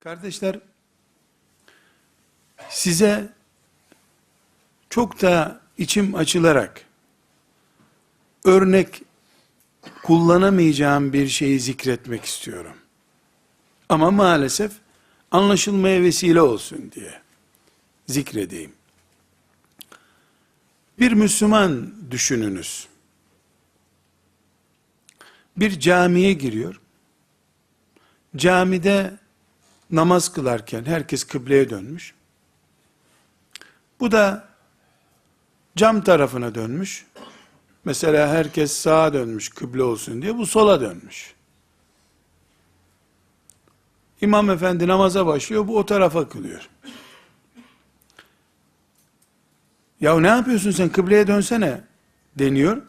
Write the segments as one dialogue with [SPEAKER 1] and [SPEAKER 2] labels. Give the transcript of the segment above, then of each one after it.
[SPEAKER 1] Kardeşler, size çok da içim açılarak örnek kullanamayacağım bir şeyi zikretmek istiyorum. Ama maalesef anlaşılmaya vesile olsun diye zikredeyim. Bir Müslüman düşününüz. Bir camiye giriyor. Camide namaz kılarken herkes kıbleye dönmüş. Bu da cam tarafına dönmüş. Mesela herkes sağa dönmüş kıble olsun diye bu sola dönmüş. İmam efendi namaza başlıyor bu o tarafa kılıyor. Ya ne yapıyorsun sen kıbleye dönsene deniyor.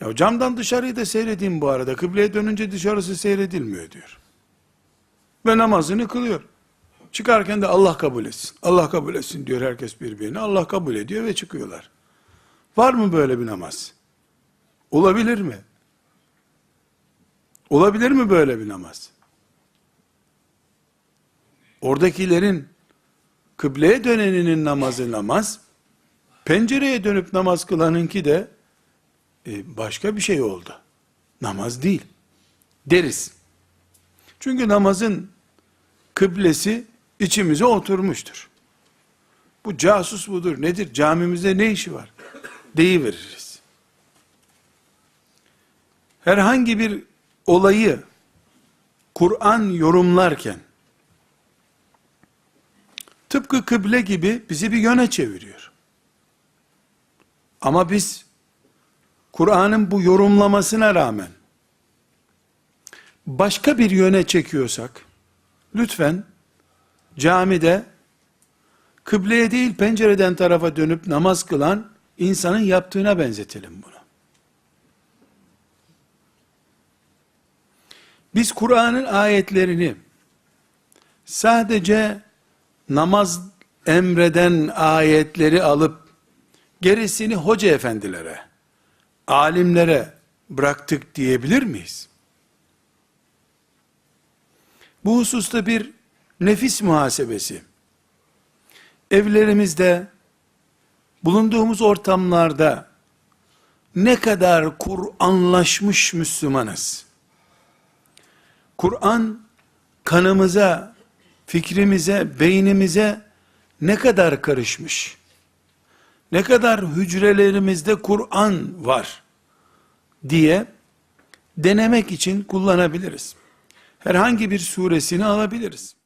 [SPEAKER 1] Ya camdan dışarıyı da seyredeyim bu arada. Kıbleye dönünce dışarısı seyredilmiyor diyor. Ve namazını kılıyor. Çıkarken de Allah kabul etsin. Allah kabul etsin diyor herkes birbirine. Allah kabul ediyor ve çıkıyorlar. Var mı böyle bir namaz? Olabilir mi? Olabilir mi böyle bir namaz? Oradakilerin kıbleye döneninin namazı namaz, pencereye dönüp namaz kılanınki de e, başka bir şey oldu. Namaz değil. Deriz. Çünkü namazın kıblesi içimize oturmuştur. Bu casus budur. Nedir? Camimizde ne işi var? Deyiveririz. Herhangi bir olayı Kur'an yorumlarken tıpkı kıble gibi bizi bir yöne çeviriyor. Ama biz Kur'an'ın bu yorumlamasına rağmen başka bir yöne çekiyorsak lütfen camide kıbleye değil pencereden tarafa dönüp namaz kılan insanın yaptığına benzetelim bunu. Biz Kur'an'ın ayetlerini sadece namaz emreden ayetleri alıp gerisini hoca efendilere, alimlere bıraktık diyebilir miyiz? Bu hususta bir nefis muhasebesi. Evlerimizde, bulunduğumuz ortamlarda ne kadar Kur'anlaşmış Müslümanız? Kur'an kanımıza, fikrimize, beynimize ne kadar karışmış? Ne kadar hücrelerimizde Kur'an var diye denemek için kullanabiliriz. Herhangi bir suresini alabiliriz.